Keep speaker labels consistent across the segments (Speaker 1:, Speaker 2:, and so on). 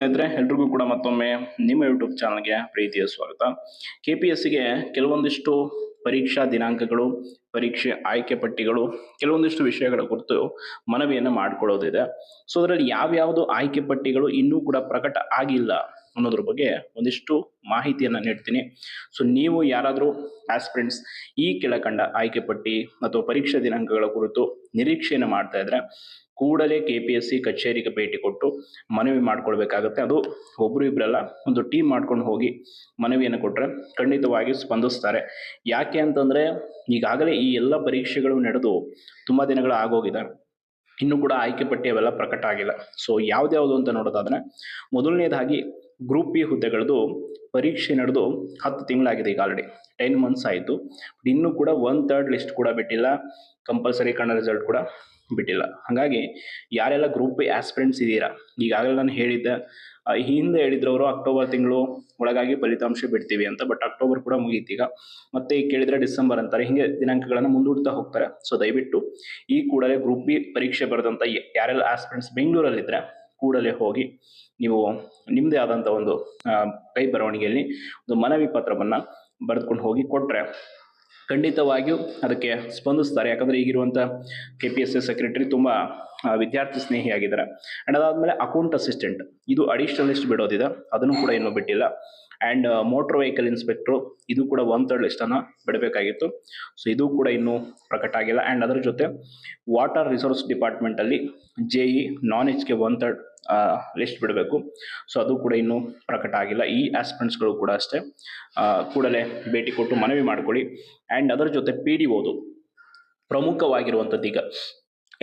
Speaker 1: ಸ್ನೇಹಿತರೆ, ಎಲ್ರಿಗೂ ಕೂಡ ಮತ್ತೊಮ್ಮೆ ನಿಮ್ಮ ಯೂಟ್ಯೂಬ್ ಚಾನಲ್ಗೆ ಪ್ರೀತಿಯ ಸ್ವಾಗತ. ಕೆ ಪಿ ಎಸ್ ಸಿಗೆ ಕೆಲವೊಂದಿಷ್ಟು ಪರೀಕ್ಷಾ ದಿನಾಂಕಗಳು, ಪರೀಕ್ಷೆ ಆಯ್ಕೆ ಪಟ್ಟಿಗಳು, ಕೆಲವೊಂದಿಷ್ಟು ವಿಷಯಗಳ ಕುರಿತು ಮನವಿಯನ್ನು ಮಾಡಿಕೊಳ್ಳೋದಿದೆ. ಸೊ ಅದರಲ್ಲಿ ಯಾವ್ಯಾವುದು ಆಯ್ಕೆ ಪಟ್ಟಿಗಳು ಇನ್ನೂ ಕೂಡ ಪ್ರಕಟ ಆಗಿಲ್ಲ ಅನ್ನೋದ್ರ ಬಗ್ಗೆ ಒಂದಿಷ್ಟು ಮಾಹಿತಿಯನ್ನು ನೀಡ್ತೀನಿ. ಸೊ ನೀವು ಯಾರಾದರೂ ಆಸ್ಪಿರೆಂಟ್ಸ್ ಈ ಕೆಳಕಂಡ ಆಯ್ಕೆ ಪಟ್ಟಿ ಅಥವಾ ಪರೀಕ್ಷಾ ದಿನಾಂಕಗಳ ಕುರಿತು ನಿರೀಕ್ಷೆಯನ್ನು ಮಾಡ್ತಾ ಇದ್ರೆ ಕೂಡಲೇ ಕೆ ಪಿ ಎಸ್ ಸಿ ಕಚೇರಿಗೆ ಭೇಟಿ ಕೊಟ್ಟು ಮನವಿ ಮಾಡ್ಕೊಳ್ಬೇಕಾಗತ್ತೆ. ಅದು ಒಬ್ರು ಇಬ್ಬರಲ್ಲ ಒಂದು ಟೀಮ್ ಮಾಡ್ಕೊಂಡು ಹೋಗಿ ಮನವಿಯನ್ನು ಕೊಟ್ಟರೆ ಖಂಡಿತವಾಗಿ ಸ್ಪಂದಿಸ್ತಾರೆ. ಯಾಕೆ ಅಂತಂದರೆ, ಈಗಾಗಲೇ ಈ ಎಲ್ಲ ಪರೀಕ್ಷೆಗಳು ನಡೆದು ತುಂಬ ದಿನಗಳು ಆಗೋಗಿದೆ. ಇನ್ನೂ ಕೂಡ ಆಯ್ಕೆ ಪಟ್ಟಿ ಅವೆಲ್ಲ ಪ್ರಕಟ ಆಗಿಲ್ಲ. ಸೊ ಯಾವ್ದ್ಯಾವುದು ಅಂತ ನೋಡೋದಾದ್ರೆ, ಮೊದಲನೇದಾಗಿ ಗ್ರೂಪ್ ಬಿ ಹುದ್ದೆಗಳದ್ದು ಪರೀಕ್ಷೆ ನಡೆದು ಹತ್ತು ತಿಂಗಳಾಗಿದೆ ಈಗ ಆಲ್ರೆಡಿ ಟೆನ್ ಮಂತ್ಸ್ ಆಯಿತು. ಬಟ್ ಇನ್ನೂ ಕೂಡ ಒನ್ ಥರ್ಡ್ ಲಿಸ್ಟ್ ಕೂಡ ಬಿಟ್ಟಿಲ್ಲ. ಕಂಪಲ್ಸರಿ ಕನ್ನಡ ರಿಸಲ್ಟ್ ಕೂಡ ಬಿಟ್ಟಿಲ್ಲ. ಹಾಗಾಗಿ ಯಾರೆಲ್ಲ ಗ್ರೂಪ್ ಬಿ ಆಸ್ಪಿರೆಂಟ್ಸ್ ಇದ್ದೀರಾ ಈಗಾಗಲೇ ನಾನು ಹೇಳಿದ್ದೆ ಹಿಂದೆ ಹೇಳಿದ್ರು ಅವರು ಅಕ್ಟೋಬರ್ ತಿಂಗಳು ಒಳಗಾಗಿ ಫಲಿತಾಂಶ ಬಿಡ್ತೀವಿ ಅಂತ. ಬಟ್ ಅಕ್ಟೋಬರ್ ಕೂಡ ಮುಗೀತೀಗ ಮತ್ತೆ ಈಗ ಕೇಳಿದ್ರೆ ಡಿಸೆಂಬರ್ ಅಂತಾರೆ. ಹಿಂಗೆ ದಿನಾಂಕಗಳನ್ನು ಮುಂದೂಡ್ತಾ ಹೋಗ್ತಾರೆ. ಸೊ ದಯವಿಟ್ಟು ಈ ಕೂಡಲೇ ಗ್ರೂಪ್ ಬಿ ಪರೀಕ್ಷೆ ಬರೆದಂಥ ಯಾರೆಲ್ಲ ಆಸ್ಪಿರೆಂಟ್ಸ್ ಬೆಂಗಳೂರಲ್ಲಿದ್ದರೆ ಕೂಡಲೇ ಹೋಗಿ ನೀವು ನಿಮ್ಮದೇ ಆದಂಥ ಒಂದು ಕೈ ಬರವಣಿಗೆಯಲ್ಲಿ ಒಂದು ಮನವಿ ಪತ್ರವನ್ನು ಬರೆದುಕೊಂಡು ಹೋಗಿ ಕೊಟ್ಟರೆ ಖಂಡಿತವಾಗಿಯೂ ಅದಕ್ಕೆ ಸ್ಪಂದಿಸ್ತಾರೆ. ಯಾಕಂದರೆ ಈಗಿರುವಂಥ K P S S secretary ತುಂಬ ವಿದ್ಯಾರ್ಥಿ ಸ್ನೇಹಿಯಾಗಿದ್ದಾರೆ. ಆ್ಯಂಡ್ ಅದಾದಮೇಲೆ ಅಕೌಂಟ್ ಅಸಿಸ್ಟೆಂಟ್ ಇದು ಅಡಿಷನಲ್ ಲಿಸ್ಟ್ ಬಿಡೋದಿದೆ. ಅದನ್ನು ಕೂಡ ಇನ್ನೂ ಬಿಟ್ಟಿಲ್ಲ. ಆ್ಯಂಡ್ ಮೋಟ್ರ್ ವೆಹಿಕಲ್ ಇನ್ಸ್ಪೆಕ್ಟ್ರು ಇದು ಕೂಡ ಒನ್ ತರ್ಡ್ ಲಿಸ್ಟನ್ನು ಬಿಡಬೇಕಾಗಿತ್ತು. ಸೊ ಇದು ಕೂಡ ಇನ್ನೂ ಪ್ರಕಟ ಆಗಿಲ್ಲ. ಆ್ಯಂಡ್ ಅದರ ಜೊತೆ ವಾಟರ್ ರಿಸೋರ್ಸ್ ಡಿಪಾರ್ಟ್ಮೆಂಟಲ್ಲಿ ಜೆ ಇ ನಾನ್ ಎಚ್ಗೆ ಒನ್ ತರ್ಡ್ ಲಿಸ್ಟ್ ಬಿಡಬೇಕು. ಸೊ ಅದು ಕೂಡ ಇನ್ನೂ ಪ್ರಕಟ ಆಗಿಲ್ಲ. ಈ ಆಸ್ಪೆಂಟ್ಸ್ಗಳು ಕೂಡ ಅಷ್ಟೇ. ಕೂಡಲೇ ಭೇಟಿ ಕೊಟ್ಟು ಮನವಿ ಮಾಡಿಕೊಳ್ಳಿ. ಆ್ಯಂಡ್ ಅದರ ಜೊತೆ ಪಿ ಡಿ ಓದು ಪ್ರಮುಖವಾಗಿರುವಂಥದ್ದು ಈಗ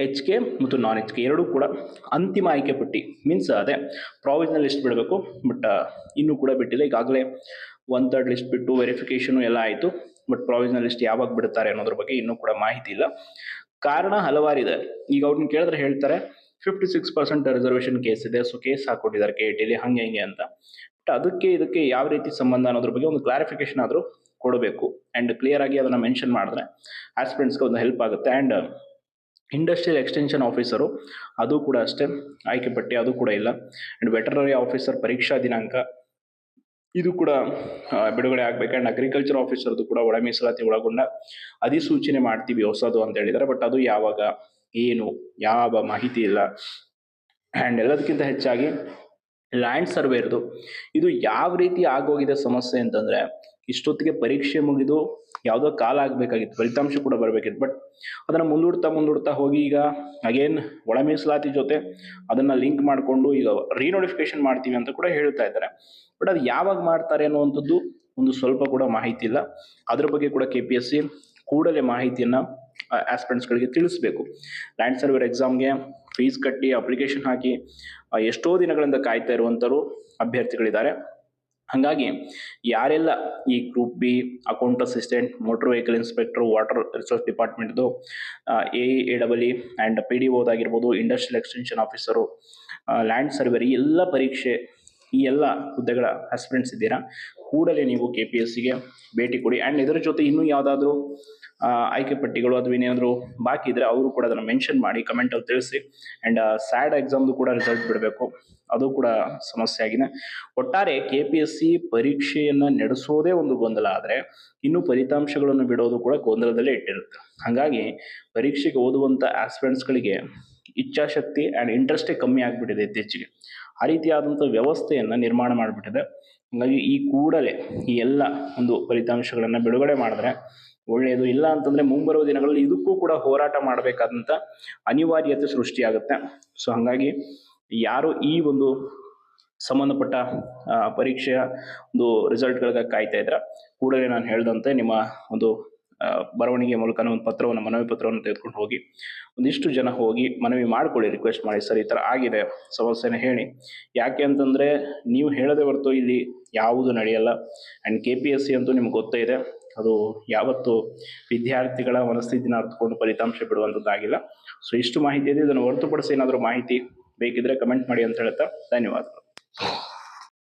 Speaker 1: ಎಚ್ ಕೆ ಮತ್ತು ನಾನ್ ಎಚ್ ಕೆ ಎರಡೂ ಕೂಡ ಅಂತಿಮ ಆಯ್ಕೆ ಪಟ್ಟಿ. ಮೀನ್ಸ್ ಅದೇ ಪ್ರಾವಿಷನಲ್ ಲಿಸ್ಟ್ ಬಿಡಬೇಕು ಬಟ್ ಇನ್ನೂ ಕೂಡ ಬಿಟ್ಟಿಲ್ಲ. ಈಗಾಗಲೇ ಒನ್ ಥರ್ಡ್ ಲಿಸ್ಟ್ ಬಿಟ್ಟು ವೆರಿಫಿಕೇಷನು ಎಲ್ಲ ಆಯಿತು ಬಟ್ ಪ್ರಾವಿಷನಲ್ ಲಿಸ್ಟ್ ಯಾವಾಗ ಬಿಡುತ್ತಾರೆ ಅನ್ನೋದ್ರ ಬಗ್ಗೆ ಇನ್ನೂ ಕೂಡ ಮಾಹಿತಿ ಇಲ್ಲ. ಕಾರಣ ಹಲವಾರಿದೆ ಈಗ ಅವ್ರನ್ನ ಕೇಳಿದ್ರೆ ಹೇಳ್ತಾರೆ fifty six percent reservation case ಇದೆ ಸೊ ಕೇಸ್ ಹಾಕೊಟ್ಟಿದ್ದಾರೆ ಕೆ ಟಿಲಿ ಹಂಗೆ ಹಿಂಗೆ ಅಂತ. ಬಟ್ ಅದಕ್ಕೆ ಇದಕ್ಕೆ ಯಾವ ರೀತಿ ಸಂಬಂಧ ಅನ್ನೋದ್ರ ಬಗ್ಗೆ ಒಂದು ಕ್ಲಾರಿಫಿಕೇಶನ್ ಆದರೂ ಕೊಡಬೇಕು. ಆ್ಯಂಡ್ ಕ್ಲಿಯರ್ ಆಗಿ ಅದನ್ನು ಮೆನ್ಷನ್ ಮಾಡಿದ್ರೆ ಆಸ್ಪಿರೆಂಟ್ಸ್ಗೆ ಒಂದು ಹೆಲ್ಪ್ ಆಗುತ್ತೆ. ಆ್ಯಂಡ್ ಇಂಡಸ್ಟ್ರಿಯಲ್ ಎಕ್ಸ್ಟೆನ್ಷನ್ ಆಫೀಸರು ಅದು ಕೂಡ ಅಷ್ಟೇ, ಆಯ್ಕೆ ಪಟ್ಟಿ ಅದು ಕೂಡ ಇಲ್ಲ. ಆ್ಯಂಡ್ ವೆಟರ್ನರಿ ಆಫೀಸರ್ ಪರೀಕ್ಷಾ ದಿನಾಂಕ, ಇದು ಕೂಡ ಬಿಡುಗಡೆ ಆಗ್ಬೇಕು. ಆ್ಯಂಡ್ ಅಗ್ರಿಕಲ್ಚರ್ ಆಫೀಸರ್ದು ಕೂಡ ಒಳ ಮೀಸಲಾತಿ ಒಳಗೊಂಡ ಅಧಿಸೂಚನೆ ಮಾಡ್ತೀವಿ ಹೊಸದು ಅಂತ ಹೇಳಿದ್ದಾರೆ ಬಟ್ ಅದು ಯಾವಾಗ, ಏನು, ಯಾವ ಮಾಹಿತಿ ಇಲ್ಲ. ಆ್ಯಂಡ್ ಎಲ್ಲದಕ್ಕಿಂತ ಹೆಚ್ಚಾಗಿ ಲ್ಯಾಂಡ್ ಸರ್ವೇರ್ದು ಇದು ಯಾವ ರೀತಿ ಆಗೋಗಿದೆ ಸಮಸ್ಯೆ ಅಂತಂದರೆ ಇಷ್ಟೊತ್ತಿಗೆ ಪರೀಕ್ಷೆ ಮುಗಿದು ಯಾವುದೋ ಕಾಲ ಆಗಬೇಕಾಗಿತ್ತು, ಫಲಿತಾಂಶ ಕೂಡ ಬರಬೇಕಿತ್ತು. ಬಟ್ ಅದನ್ನು ಮುಂದೂಡ್ತಾ ಮುಂದೂಡ್ತಾ ಹೋಗಿ ಈಗ ಅಗೇನ್ ಒಳ ಮೀಸಲಾತಿ ಜೊತೆ ಅದನ್ನು ಲಿಂಕ್ ಮಾಡಿಕೊಂಡು ಈಗ ರೀನೋಟಿಫಿಕೇಶನ್ ಮಾಡ್ತೀವಿ ಅಂತ ಕೂಡ ಹೇಳ್ತಾ ಇದ್ದಾರೆ. ಬಟ್ ಅದು ಯಾವಾಗ ಮಾಡ್ತಾರೆ ಅನ್ನುವಂಥದ್ದು ಒಂದು ಸ್ವಲ್ಪ ಕೂಡ ಮಾಹಿತಿ ಇಲ್ಲ. ಅದ್ರ ಬಗ್ಗೆ ಕೂಡ ಕೆ ಪಿ ಎಸ್ ಸಿ ಕೂಡಲೇ ಮಾಹಿತಿಯನ್ನು ತಿಳಿಸ್ಬೇಕು. ಲ್ಯಾಂಡ್ ಸರ್ವೇರ್ ಎಕ್ಸಾಮ್ಗೆ ಫೀಸ್ ಕಟ್ಟಿ ಅಪ್ಲಿಕೇಶನ್ ಹಾಕಿ ಎಷ್ಟೋ ದಿನಗಳಿಂದ ಕಾಯ್ತಾ ಇರುವಂಥವರು ಅಭ್ಯರ್ಥಿಗಳಿದ್ದಾರೆ. ಹಾಗಾಗಿ ಯಾರೆಲ್ಲ ಈ group B account assistant motor vehicle inspector water resource ಡಿಪಾರ್ಟ್ಮೆಂಟ್ದು A A double E and P D ಓದಾಗಿರ್ಬೋದು industrial extension officer land surveyor ಎಲ್ಲ ಪರೀಕ್ಷೆ ಈ ಎಲ್ಲ ಹುದ್ದೆಗಳ ಆಸ್ಪಿರೆಂಟ್ಸ್ ಇದ್ದೀರಾ? ಕೂಡಲೇ ನೀವು ಕೆ ಪಿ ಎಸ್ ಸಿಗೆ ಭೇಟಿ ಕೊಡಿ. ಆ್ಯಂಡ್ ಇದರ ಜೊತೆ ಇನ್ನೂ ಯಾವುದಾದ್ರೂ ಆಯ್ಕೆ ಪಟ್ಟಿಗಳು ಅಥವಾ ಏನೇನಾದರೂ ಬಾಕಿ ಇದ್ದರೆ ಅವರು ಕೂಡ ಅದನ್ನು ಮೆನ್ಷನ್ ಮಾಡಿ ಕಮೆಂಟಲ್ಲಿ ತಿಳಿಸಿ. ಆ್ಯಂಡ್ ಸ್ಯಾಡ್ ಎಕ್ಸಾಮ್ದು ಕೂಡ ರಿಸಲ್ಟ್ ಬಿಡಬೇಕು. ಅದು ಕೂಡ ಸಮಸ್ಯೆ ಆಗಿದೆ. ಒಟ್ಟಾರೆ ಕೆ ಪಿ ಎಸ್ ಸಿ ಪರೀಕ್ಷೆಯನ್ನು ನಡೆಸೋದೇ ಒಂದು ಗೊಂದಲ ಆದರೆ ಇನ್ನೂ ಫಲಿತಾಂಶಗಳನ್ನು ಬಿಡೋದು ಕೂಡ ಗೊಂದಲದಲ್ಲೇ ಇಟ್ಟಿರುತ್ತೆ. ಹಾಗಾಗಿ ಪರೀಕ್ಷೆಗೆ ಓದುವಂಥ ಆಸ್ಪಿರೆಂಟ್ಸ್ಗಳಿಗೆ ಇಚ್ಛಾಶಕ್ತಿ ಆ್ಯಂಡ್ ಇಂಟ್ರೆಸ್ಟೇ ಕಮ್ಮಿ ಆಗಿಬಿಟ್ಟಿದೆ ಇತ್ತೀಚೆಗೆ. ಆ ರೀತಿಯಾದಂಥ ವ್ಯವಸ್ಥೆಯನ್ನು ನಿರ್ಮಾಣ ಮಾಡಿಬಿಟ್ಟಿದೆ. ಹಾಗಾಗಿ ಈ ಕೂಡಲೇ ಈ ಎಲ್ಲ ಒಂದು ಫಲಿತಾಂಶಗಳನ್ನು ಬಿಡುಗಡೆ ಮಾಡಿದ್ರೆ ಒಳ್ಳೆಯದು. ಇಲ್ಲ ಅಂತಂದರೆ ಮುಂಬರುವ ದಿನಗಳಲ್ಲಿ ಇದಕ್ಕೂ ಕೂಡ ಹೋರಾಟ ಮಾಡಬೇಕಾದಂಥ ಅನಿವಾರ್ಯತೆ ಸೃಷ್ಟಿಯಾಗುತ್ತೆ. ಸೊ ಹಾಗಾಗಿ ಯಾರು ಈ ಒಂದು ಸಂಬಂಧಪಟ್ಟ ಪರೀಕ್ಷೆಯ ಒಂದು ರಿಸಲ್ಟ್ಗಳಿಗೆ ಕಾಯ್ತಾ ಇದ್ರೆ ಕೂಡಲೇ ನಾನು ಹೇಳ್ದಂತೆ ನಿಮ್ಮ ಒಂದು ಬರವಣಿಗೆ ಮೂಲಕ ಒಂದು ಪತ್ರವನ್ನು, ಮನವಿ ಪತ್ರವನ್ನು ತೆಗೆದುಕೊಂಡು ಹೋಗಿ, ಒಂದಿಷ್ಟು ಜನ ಹೋಗಿ ಮನವಿ ಮಾಡಿಕೊಳ್ಳಿ ರಿಕ್ವೆಸ್ಟ್ ಮಾಡಿ, ಸರ್, ಈ ಥರ ಆಗಿದೆ, ಸಮಸ್ಯೆನ ಹೇಳಿ. ಯಾಕೆ ಅಂತಂದರೆ, ನೀವು ಹೇಳದೆ ಹೊರತು ಇಲ್ಲಿ ಯಾವುದು ನಡೆಯಲ್ಲ. And K P S C ಅಂತೂ ನಿಮ್ಗೆ ಗೊತ್ತೇ ಇದೆ, ಅದು ಯಾವತ್ತು ವಿದ್ಯಾರ್ಥಿಗಳ ಮನಸ್ಥಿತಿನ ಅರ್ಥಕೊಂಡು ಫಲಿತಾಂಶ ಬಿಡುವಂಥದ್ದಾಗಿಲ್ಲ ಸೊ ಇಷ್ಟು ಮಾಹಿತಿ ಇದೆ ಇದನ್ನು ಹೊರತುಪಡಿಸಿ ಏನಾದರೂ ಮಾಹಿತಿ ಬೇಕಿದ್ರೆ ಕಮೆಂಟ್ ಮಾಡಿ ಅಂತ ಹೇಳ್ತಾ ಧನ್ಯವಾದಗಳು.